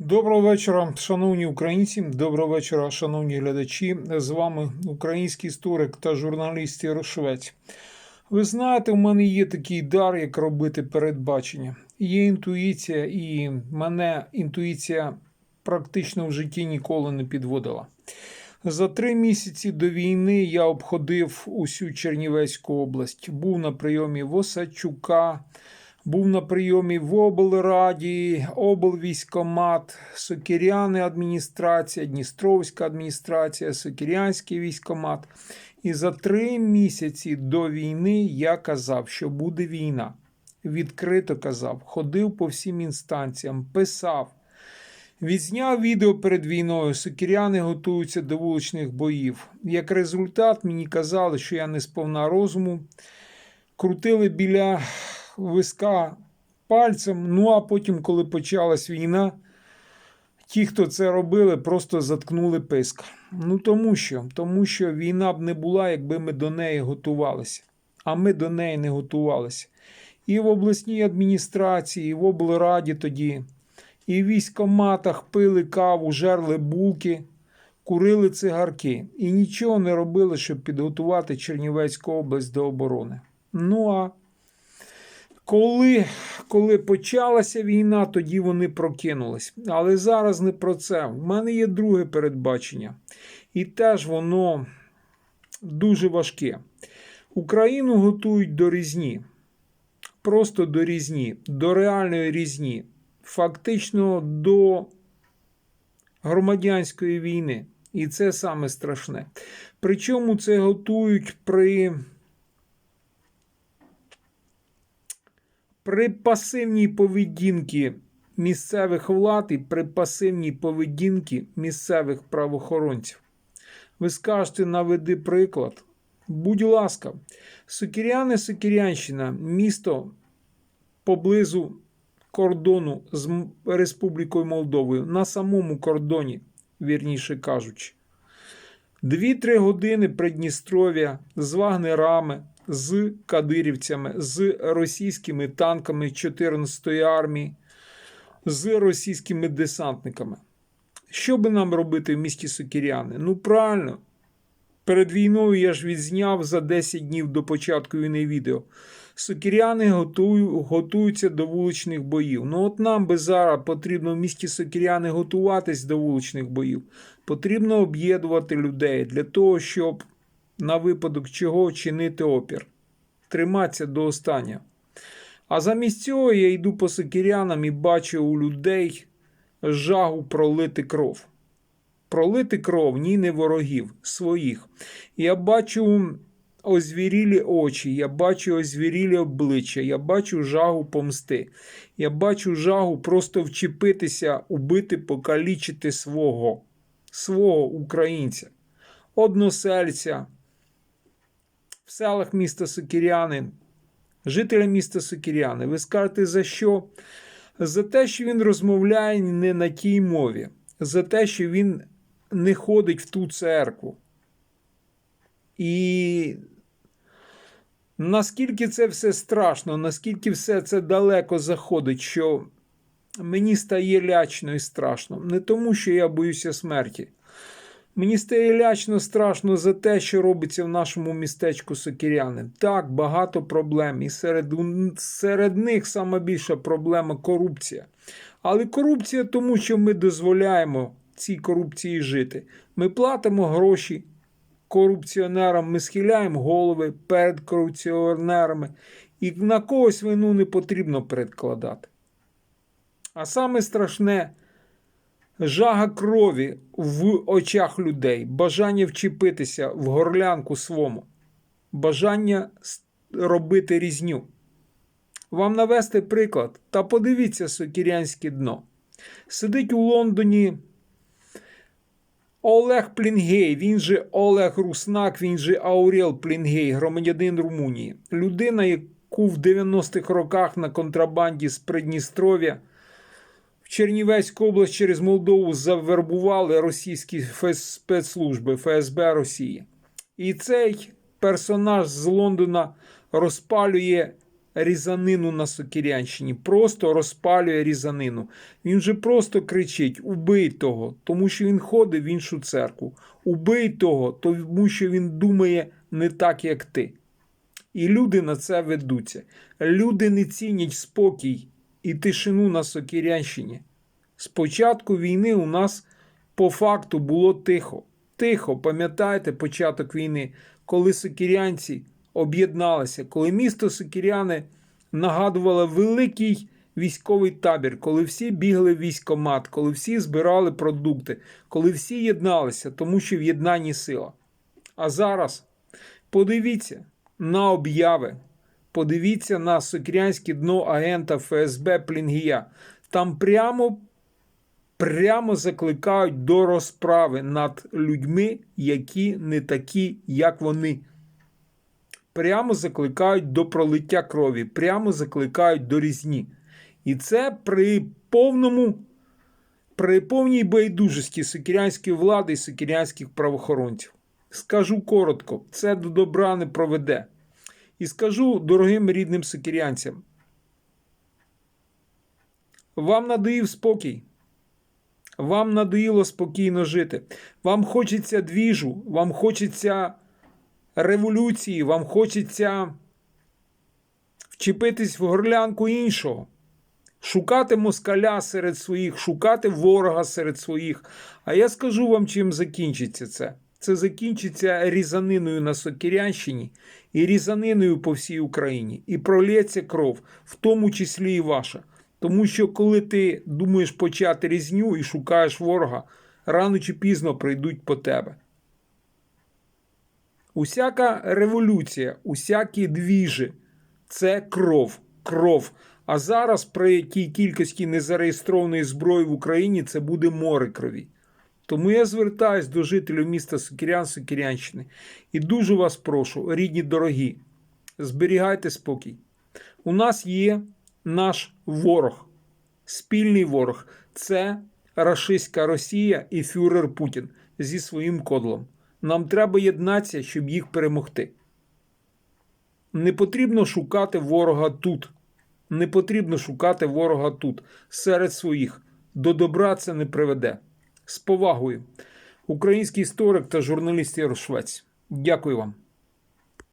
Доброго вечора, шановні українці. Доброго вечора, шановні глядачі. З вами український історик та журналіст Ярошвець. Ви знаєте, у мене є такий дар, як робити передбачення. Є інтуїція, і мене інтуїція практично в житті ніколи не підводила. За три місяці до війни я обходив усю Чернівецьку область. Був на прийомі в Осадчука, був на прийомі в облраді, облвійськомат, Сокиряни адміністрація, Дністровська адміністрація, Сокирянський військомат. І за три місяці до війни я казав, що буде війна. Відкрито казав, ходив по всім інстанціям, писав. Відзняв відео перед війною, сокиряни готуються до вуличних боїв. Як результат, мені казали, що я не сповна розуму, крутили біля виска пальцем. Ну а потім, коли почалась війна, ті, хто це робили, просто заткнули писка. Ну тому що, тому що війна б не була, якби ми до неї готувалися. А ми до неї не готувалися. І в обласній адміністрації, і в облраді тоді, і в військоматах пили каву, жерли булки, курили цигарки і нічого не робили, щоб підготувати Чернівецьку область до оборони. Ну а коли, коли почалася війна, тоді вони прокинулись. Але зараз не про це. В мене є друге передбачення. І теж воно дуже важке. Україну готують до різні. Просто до різні, до реальної різні. Фактично до громадянської війни. І це саме страшне. Причому це готують при. При пасивній поведінці місцевих влад і при пасивній поведінці місцевих правоохоронців. Ви скажете, наведи приклад. Будь ласка, Сокіряни, Сокірянщина, місто поблизу кордону з Республікою Молдовою, на самому кордоні, вірніше кажучи. Дві-три години Придністров'я з вагнерами, з кадирівцями, з російськими танками 14-ї армії, з російськими десантниками. Що би нам робити в місті Сокіряни? Ну, правильно. Перед війною я ж відзняв за 10 днів до початку війни відео. Сокіряни готую, готуються до вуличних боїв. Ну от нам би зараз потрібно в місті Сокіряни готуватись до вуличних боїв. Потрібно об'єднувати людей для того, щоб на випадок чого чинити опір, триматися до останнього. А замість цього я йду по сокірянам і бачу у людей жагу пролити кров. Пролити кров ні не ворогів, своїх. Я бачу озвірілі очі, я бачу озвірілі обличчя, я бачу жагу помсти. Я бачу жагу просто вчепитися, убити, покалічити свого, свого українця, односельця в селах міста Сокіряни, жителя міста Сокіряни. Ви скажете за що? За те, що він розмовляє не на тій мові, за те, що він не ходить в ту церкву. І наскільки це все страшно, наскільки все це далеко заходить, що мені стає лячно і страшно. Не тому, що я боюся смерті. Мені стає лячно страшно за те, що робиться в нашому містечку Сокіряни. Так, багато проблем. І серед, серед них сама більша проблема корупція. Але корупція тому, що ми дозволяємо цій корупції жити. Ми платимо гроші корупціонерам, ми схиляємо голови перед корупціонерами, і на когось вину не потрібно перекладати. А саме страшне жага крові в очах людей, бажання вчепитися в горлянку свому, бажання робити різню. Вам навести приклад, та подивіться сокірянське дно. Сидить у Лондоні Олег Плінгей, він же Олег Руснак, він же Аурел Плінгей, громадянин Румунії. Людина, яку в 90-х роках на контрабанді з Придністров'я в Чернівецьку область через Молдову завербували російські спецслужби ФСБ Росії. І цей персонаж з Лондона розпалює різанину на Сокирянщині, просто розпалює різанину. Він же просто кричить: убий того, тому що він ходить в іншу церкву. Убий того, тому що він думає не так, як ти. І люди на це ведуться. Люди не цінять спокій і тишину на Сокирянщині. З початку війни у нас по факту було тихо. Тихо, пам'ятаєте початок війни, коли сокирянці об'єдналися, коли місто Сокиряни нагадувало великий військовий табір, коли всі бігли в військомат, коли всі збирали продукти, коли всі єдналися, тому що в єднанні сила. А зараз подивіться на обяви, подивіться на сокирянське дно агента ФСБ Плінгія. Там прямо прямо закликають до розправи над людьми, які не такі, як вони. Прямо закликають до пролиття крові, прямо закликають до різні. І це при повному, при повній байдужості сокирянської влади і сокирянських правоохоронців. Скажу коротко, це до добра не проведе. І скажу дорогим рідним сокирянцям. Вам надоїв спокій. Вам надоїло спокійно жити. Вам хочеться двіжу, вам хочеться революції, вам хочеться вчепитись в горлянку іншого, шукати москаля серед своїх, шукати ворога серед своїх. А я скажу вам, чим закінчиться це. Це закінчиться різаниною на Сокирянщині і різаниною по всій Україні. І пролється кров, в тому числі і ваша. Тому що коли ти думаєш почати різню і шукаєш ворога, рано чи пізно прийдуть по тебе. Усяка революція, усякі двіжі це кров, кров. А зараз при тій кількості незареєстрованої зброї в Україні це буде море крові. Тому я звертаюсь до жителів міста Сокирян, Сокирянщини і дуже вас прошу, рідні дорогі, зберігайте спокій. У нас є наш ворог, спільний ворог це рашистська Росія і фюрер Путін зі своїм кодлом. Нам треба єднатися, щоб їх перемогти. Не потрібно шукати ворога тут. Не потрібно шукати ворога тут, серед своїх. До добра це не приведе. З повагою. Український історик та журналіст Ярошвець. Дякую вам.